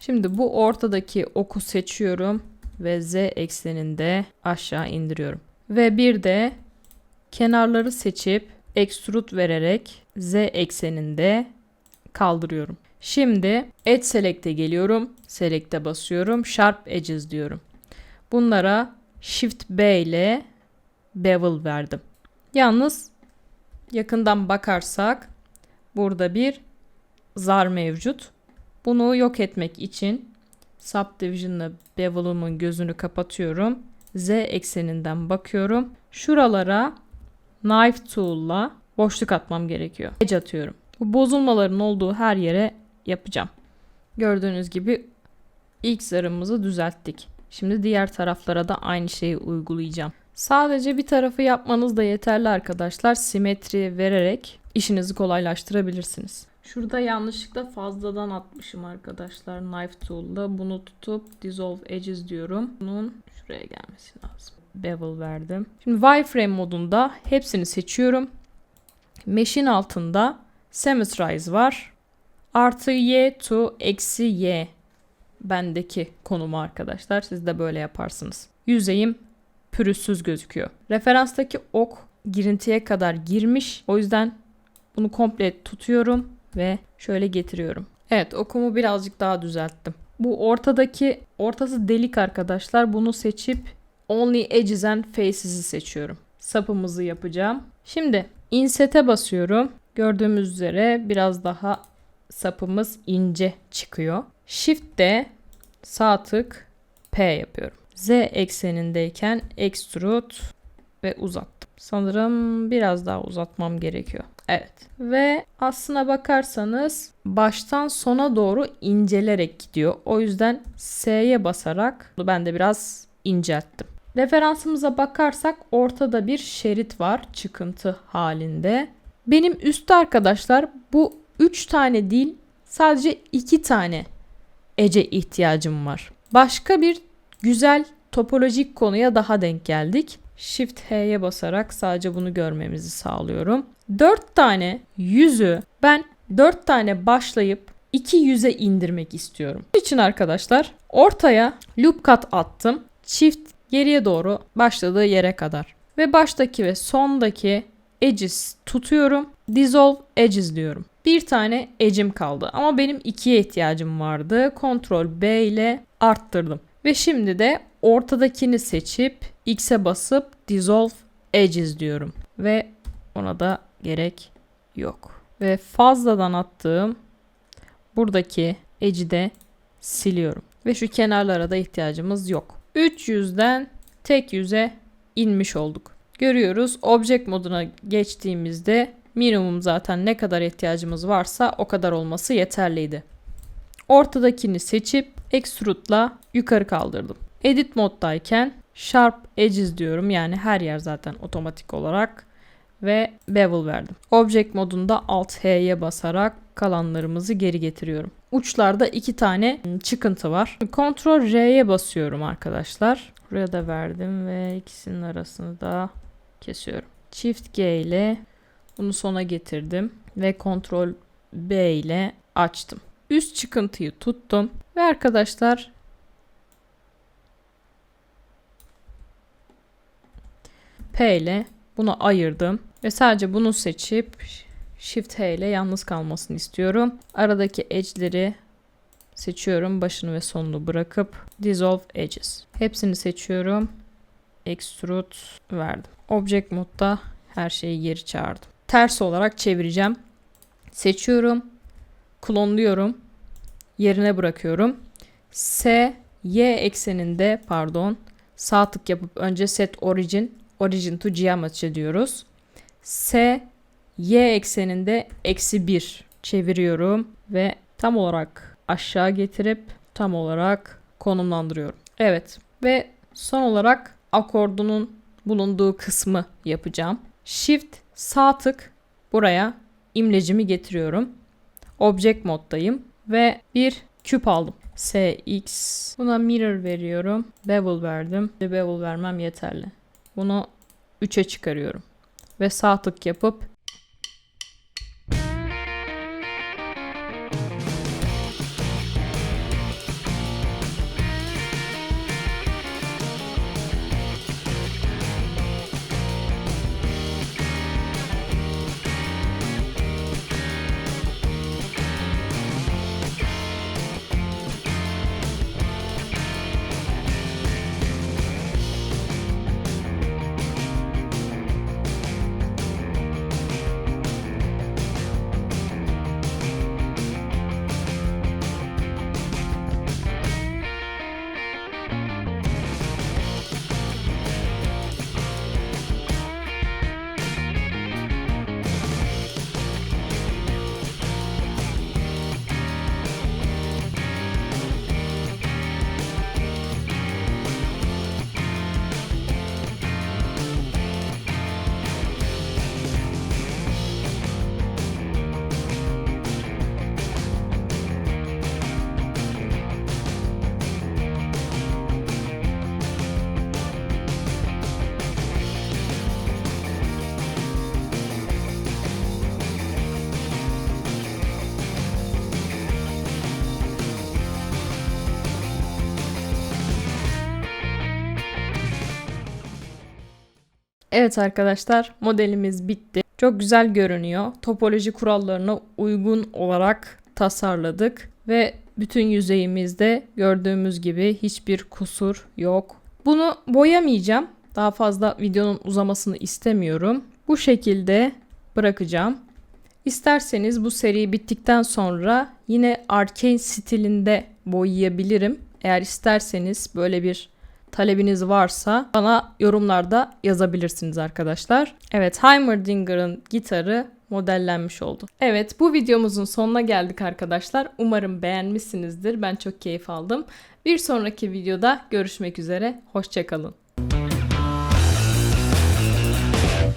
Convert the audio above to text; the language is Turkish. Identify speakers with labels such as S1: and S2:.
S1: Şimdi bu ortadaki oku seçiyorum ve z ekseninde aşağı indiriyorum. Ve bir de kenarları seçip extrude vererek z ekseninde kaldırıyorum. Şimdi Edge Select'e geliyorum. Select'e basıyorum. Sharp Edges diyorum. Bunlara Shift B ile bevel verdim. Yalnız yakından bakarsak burada bir zar mevcut. Bunu yok etmek için Subdivision'la bevel'ımın gözünü kapatıyorum. Z ekseninden bakıyorum. Şuralara Knife Tool'la boşluk atmam gerekiyor. Edge atıyorum. Bu bozulmaların olduğu her yere yapacağım. Gördüğünüz gibi ilk zarımızı düzelttik. Şimdi diğer taraflara da aynı şeyi uygulayacağım. Sadece bir tarafı yapmanız da yeterli arkadaşlar. Simetri vererek işinizi kolaylaştırabilirsiniz. Şurada yanlışlıkla fazladan atmışım arkadaşlar knife tool'la. Bunu tutup dissolve edges diyorum. Bunun şuraya gelmesi lazım. Bevel verdim. Şimdi wireframe modunda hepsini seçiyorum. Mesh'in altında symmetrize var. Artı y to eksi y bendeki konumu arkadaşlar. Siz de böyle yaparsınız. Yüzeyim pürüzsüz gözüküyor. Referanstaki ok girintiye kadar girmiş. O yüzden bunu komple tutuyorum ve şöyle getiriyorum. Evet okumu birazcık daha düzelttim. Bu ortadaki ortası delik arkadaşlar. Bunu seçip Only Edges and Faces'i seçiyorum. Sapımızı yapacağım. Şimdi Inset'e basıyorum. Gördüğümüz üzere biraz daha sapımız ince çıkıyor. Shift'te sağ tık P yapıyorum. Z eksenindeyken extrude ve uzattım. Sanırım biraz daha uzatmam gerekiyor. Evet. Ve aslına bakarsanız baştan sona doğru incelerek gidiyor. O yüzden S'ye basarak ben de biraz incelttim. Referansımıza bakarsak ortada bir şerit var çıkıntı halinde. Benim üstte arkadaşlar bu 3 tane değil sadece 2 tane ece ihtiyacım var. Başka bir güzel topolojik konuya daha denk geldik. Shift H'ye basarak sadece bunu görmemizi sağlıyorum. 4 tane yüzü ben 4 tane başlayıp 2 yüze indirmek istiyorum. Bunun için arkadaşlar ortaya loop cut attım. Çift geriye doğru başladığı yere kadar. Ve baştaki ve sondaki edges tutuyorum. Dissolve edges diyorum. Bir tane edge'im kaldı ama benim ikiye ihtiyacım vardı. Ctrl B ile arttırdım. Ve şimdi de ortadakini seçip X'e basıp Dissolve Edges diyorum. Ve ona da gerek yok. Ve fazladan attığım buradaki edge'i de siliyorum. Ve şu kenarlara da ihtiyacımız yok. 300'den tek yüze inmiş olduk. Görüyoruz object moduna geçtiğimizde minimum zaten ne kadar ihtiyacımız varsa o kadar olması yeterliydi. Ortadakini seçip extrude'la yukarı kaldırdım. Edit moddayken Sharp Edges diyorum. Yani her yer zaten otomatik olarak ve bevel verdim. Object modunda Alt H'ye basarak kalanlarımızı geri getiriyorum. Uçlarda iki tane çıkıntı var. Ctrl R'ye basıyorum arkadaşlar. Buraya da verdim ve ikisinin arasını da kesiyorum. Shift G ile bunu sona getirdim ve Ctrl B ile açtım. Üst çıkıntıyı tuttum ve arkadaşlar P ile bunu ayırdım ve sadece bunu seçip Shift H ile yalnız kalmasını istiyorum. Aradaki edge'leri seçiyorum. Başını ve sonunu bırakıp Dissolve Edges. Hepsini seçiyorum. Extrude verdim. Object modda her şeyi geri çağırdım. Ters olarak çevireceğim. Seçiyorum. Klonluyorum. Yerine bırakıyorum. S, Y ekseninde pardon sağ tık yapıp önce set origin origin to geometry diyoruz. S y ekseninde eksi 1 çeviriyorum ve tam olarak aşağı getirip tam olarak konumlandırıyorum. Evet ve son olarak akordunun bulunduğu kısmı yapacağım. Shift sağ tık buraya imlecimi getiriyorum. Object moddayım ve bir küp aldım. SX. Buna mirror veriyorum. Bevel verdim. Bevel vermem yeterli. Bunu 3'e çıkarıyorum. Ve sağ yapıp Evet arkadaşlar modelimiz bitti. Çok güzel görünüyor. Topoloji kurallarına uygun olarak tasarladık ve bütün yüzeyimizde gördüğümüz gibi hiçbir kusur yok. Bunu boyamayacağım. Daha fazla videonun uzamasını istemiyorum. Bu şekilde bırakacağım. İsterseniz bu seri bittikten sonra yine arcane stilinde boyayabilirim. Eğer isterseniz böyle bir talebiniz varsa bana yorumlarda yazabilirsiniz arkadaşlar. Evet Heimerdinger'ın gitarı modellenmiş oldu. Evet bu videomuzun sonuna geldik arkadaşlar. Umarım beğenmişsinizdir. Ben çok keyif aldım. Bir sonraki videoda görüşmek üzere. Hoşçakalın.